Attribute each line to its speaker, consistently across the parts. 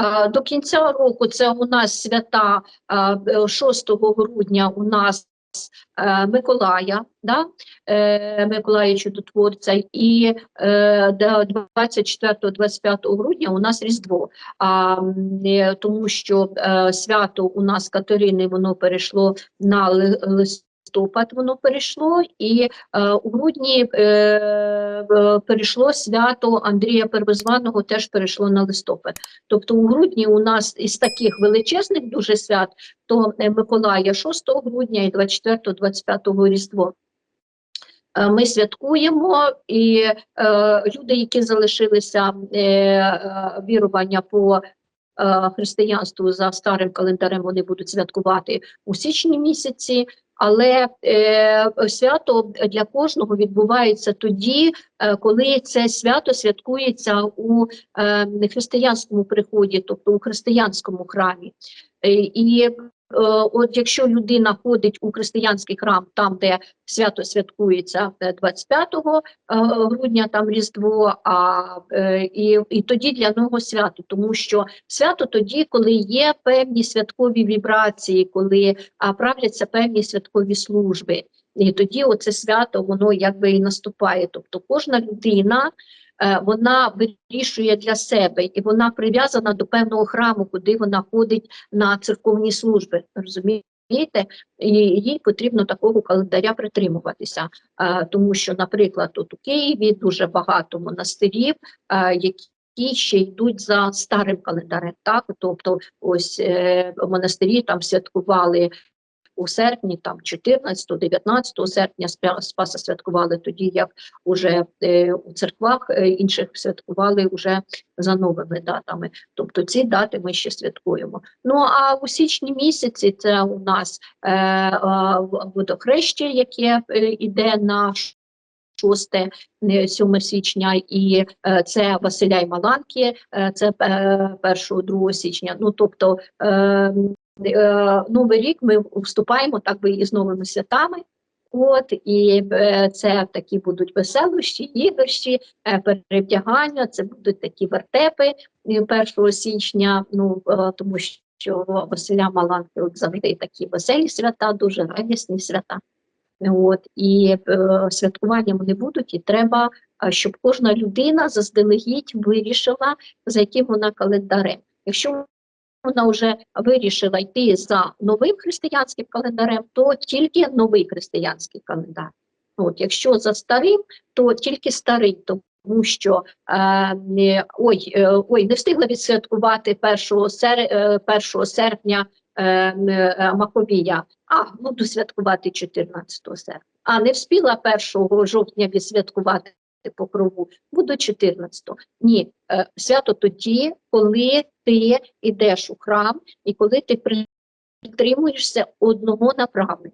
Speaker 1: Е, До кінця року це у нас свята е, 6 грудня у нас е, Миколая, да? е, Миколая Чудотворця, і е, до 24-25 грудня у нас Різдво. А, е, тому що е, свято у нас Катерини воно перейшло на ли- листопад, воно перейшло, і е, у грудні е, е, перейшло свято Андрія Первозваного, теж перейшло на листопад. Тобто у грудні у нас із таких величезних дуже свят, то е, Миколая 6 грудня і 24-25 Різдво. Е, Ми святкуємо, і е, люди, які залишилися е, е, вірування по е, християнству за старим календарем, вони будуть святкувати у січні місяці. Але е, свято для кожного відбувається тоді, е, коли це свято святкується у е, християнському приході, тобто у християнському храмі. Е, і от якщо людина ходить у християнський храм, там де свято святкується е, 25 е, грудня, там Різдво, а е, і, і тоді для нього свято, тому що свято тоді, коли є певні святкові вібрації, коли правляться певні святкові служби. І тоді оце свято воно якби і наступає. Тобто кожна людина е, вона вирішує для себе і вона прив'язана до певного храму, куди вона ходить на церковні служби. Розумієте? І їй потрібно такого календаря притримуватися, е, тому що, наприклад, тут у Києві дуже багато монастирів, е, які ще йдуть за старим календарем. Так, тобто, ось е, монастирі там святкували у серпні, там 14-19 серпня Спа- Спаса святкували тоді, як уже е, у церквах е, інших святкували вже за новими датами. Тобто ці дати ми ще святкуємо. Ну а у січні місяці це у нас е, е, водохреще, яке е, іде на 6 не 7 січня, і е, це Василя і Маланки, е, це е, 1-2 січня. Ну тобто е, е, Новий рік ми вступаємо так би із новими святами. От і е, це такі будуть веселощі, ігорщі, е, перевдягання, це будуть такі вертепи е, 1 січня. Ну е, тому що Василя Маланки завжди такі веселі свята, дуже радісні свята. От і е, святкування вони будуть, і треба, щоб кожна людина заздалегідь вирішила, за яким вона календарем. Якщо вона вже вирішила йти за новим християнським календарем, то тільки новий християнський календар. От, якщо за старим, то тільки старий, тому що е, ой, е, ой, не встигла відсвяткувати 1, сер, е, 1 серпня е, е, Маковія, а буду святкувати 14 серпня. А не встигла 1 жовтня відсвяткувати покрову, буду 14. Ні, е, свято тоді, коли ти йдеш у храм і коли ти притримуєшся одного направлення.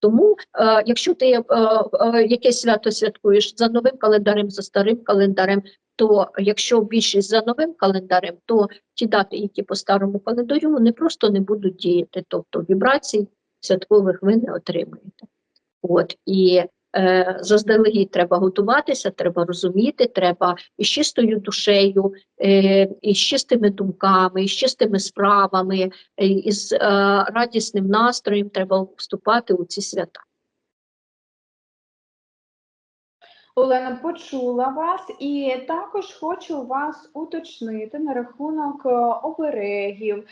Speaker 1: Тому, е, якщо ти е, е, якесь свято святкуєш за новим календарем, за старим календарем, то якщо більшість за новим календарем, то ті дати, які по старому календарю, вони просто не будуть діяти. Тобто вібрацій святкових ви не отримаєте. От і е, заздалегідь треба готуватися, треба розуміти, треба із чистою душею, е, із чистими думками, із чистими справами, із е, радісним настроєм треба вступати у ці свята.
Speaker 2: Олена почула вас і також хочу вас уточнити на рахунок е, оберегів.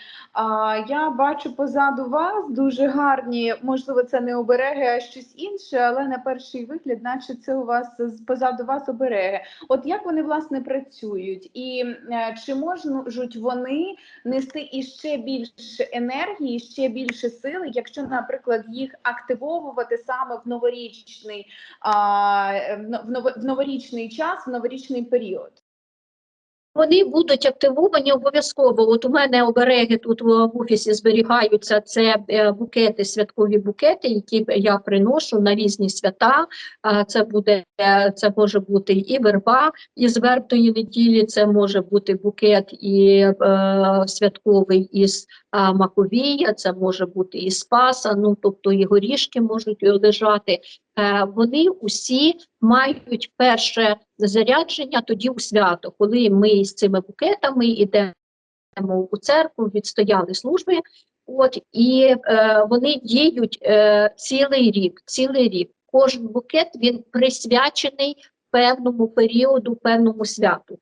Speaker 2: Я бачу позаду вас дуже гарні, можливо, це не обереги, а щось інше, але на перший вигляд, наче це у вас позаду вас обереги. От як вони власне працюють, і е, чи можуть вони нести іще більше енергії, ще більше сили, якщо, наприклад, їх активовувати саме в новорічний е, в в новорічний час, в новорічний період.
Speaker 1: Вони будуть активовані обов'язково. От у мене обереги тут в офісі зберігаються. Це е, букети, святкові букети, які я приношу на різні свята. Це буде е, це може бути і верба із вербної неділі. Це може бути букет і е, святковий із Маковія. Це може бути і Спаса. Ну тобто і горішки можуть лежати. Е, Вони усі мають перше зарядження тоді у свято, коли ми з цими букетами йдемо у церкву, відстояли служби. От і е, вони діють е, цілий рік. Цілий рік. Кожен букет він присвячений певному періоду, певному святу.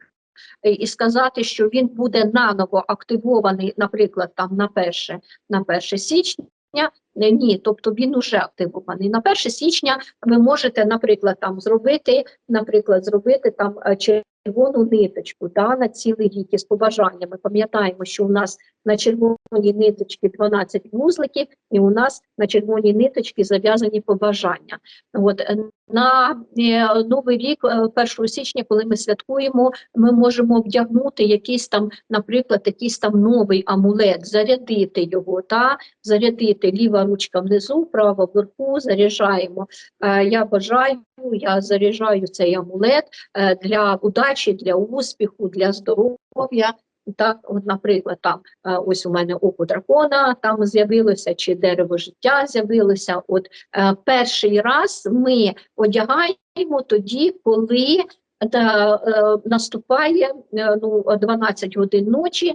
Speaker 1: І сказати, що він буде наново активований, наприклад, там на перше, на 1 січня. Е, Ні, тобто він уже активований. На 1 січня ви можете, наприклад, там зробити, наприклад, зробити там е, червону ниточку да, на цілий рік із побажаннями. Пам'ятаємо, що у нас на червоній ниточці 12 вузликів, і у нас на червоній ниточці зав'язані побажання. От е, на е, новий рік, е, 1 січня, коли ми святкуємо, ми можемо вдягнути якийсь там, наприклад, якийсь там новий амулет, зарядити його, та зарядити ліва ручка внизу, права вверху, заряджаємо. Е, Я бажаю, я заряджаю цей амулет е, для удачі, для успіху, для здоров'я. Так, от, наприклад, там е, ось у мене око дракона там з'явилося, чи дерево життя з'явилося. От е, перший раз ми одягаємо тоді, коли та, е, наступає е, ну, 12 годин ночі.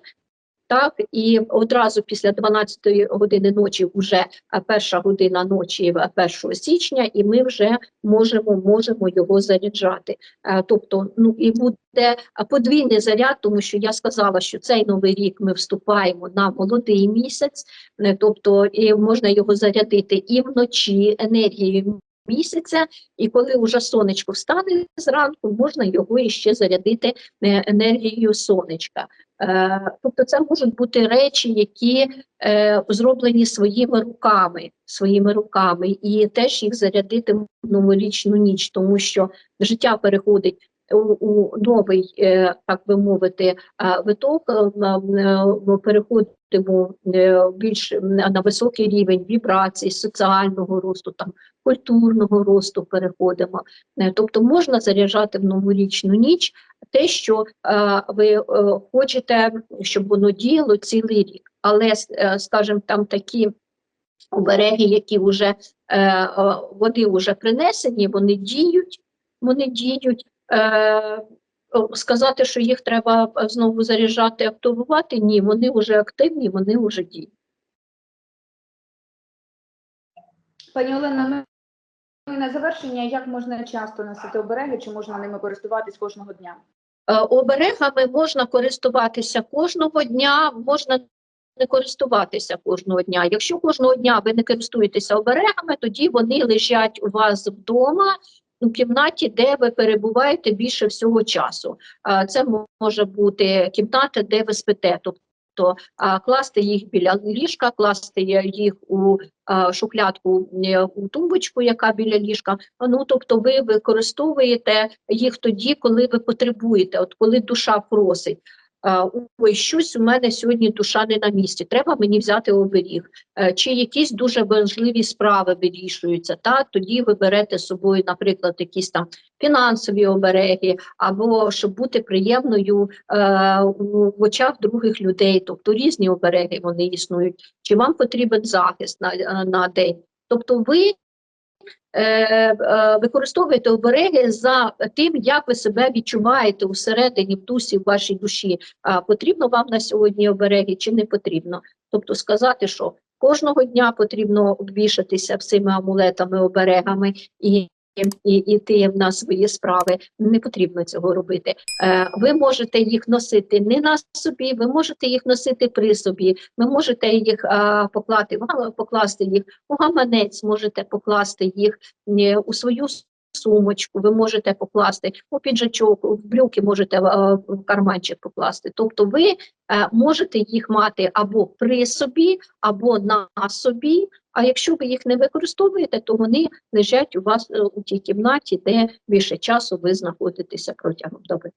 Speaker 1: Так, і одразу після 12 години ночі, вже е, перша година ночі е, 1 січня, і ми вже можемо, можемо його заряджати. Е, Тобто, ну і буде е, подвійний заряд, тому що я сказала, що цей новий рік ми вступаємо на молодий місяць, е, тобто і можна його зарядити і вночі енергією місяця, і коли вже сонечко встане зранку, можна його іще зарядити е, енергією сонечка. Е, Тобто це можуть бути речі, які е, зроблені своїми руками, своїми руками, і теж їх зарядити в новорічну ніч, тому що життя переходить у, новий, е, так би мовити, виток, е, е, переходимо більш на високий рівень вібрацій, соціального росту, там культурного росту переходимо. Тобто можна заряджати в новорічну ніч те, що ви хочете, щоб воно діяло цілий рік. Але, скажімо, там такі обереги, які вже вони вже принесені, вони діють, вони діють. Е, сказати, що їх треба е, знову заряджати, активувати, ні, вони вже активні, вони вже діють.
Speaker 2: Пані Олена, ну і на завершення, як можна часто носити обереги, чи можна ними користуватись кожного дня?
Speaker 1: Е, Оберегами можна користуватися кожного дня, можна не користуватися кожного дня. Якщо кожного дня ви не користуєтеся оберегами, тоді вони лежать у вас вдома у кімнаті, де ви перебуваєте більше всього часу. Це може бути кімната, де ви спите. Тобто класти їх біля ліжка, класти їх у шухлядку е, у тумбочку, яка біля ліжка. Ну тобто, ви використовуєте їх тоді, коли ви потребуєте, от коли душа просить. Ой, щось у мене сьогодні душа не на місці. Треба мені взяти оберіг. Е, Чи якісь дуже важливі справи вирішуються, так тоді ви берете з собою, наприклад, якісь там фінансові обереги, або щоб бути приємною е, в очах других людей, тобто різні обереги вони існують. Чи вам потрібен захист на, е, на день? Тобто ви е, е, обереги за тим, як ви себе відчуваєте всередині в дусі, в вашій душі. А потрібно вам на сьогодні обереги чи не потрібно? Тобто сказати, що кожного дня потрібно обвішатися всіми амулетами, оберегами і. І іти на свої справи не потрібно цього робити. Е, ви можете їх носити не на собі, ви можете їх носити при собі. Ви можете їх е, поклати покласти їх у гаманець, можете покласти їх е, у свою сумочку, ви можете покласти у піджачок, в брюки можете е, в карманчик покласти. Тобто ви е, можете їх мати або при собі, або на собі. А якщо ви їх не використовуєте, то вони лежать у вас е, у тій кімнаті, де більше часу ви знаходитеся протягом доби.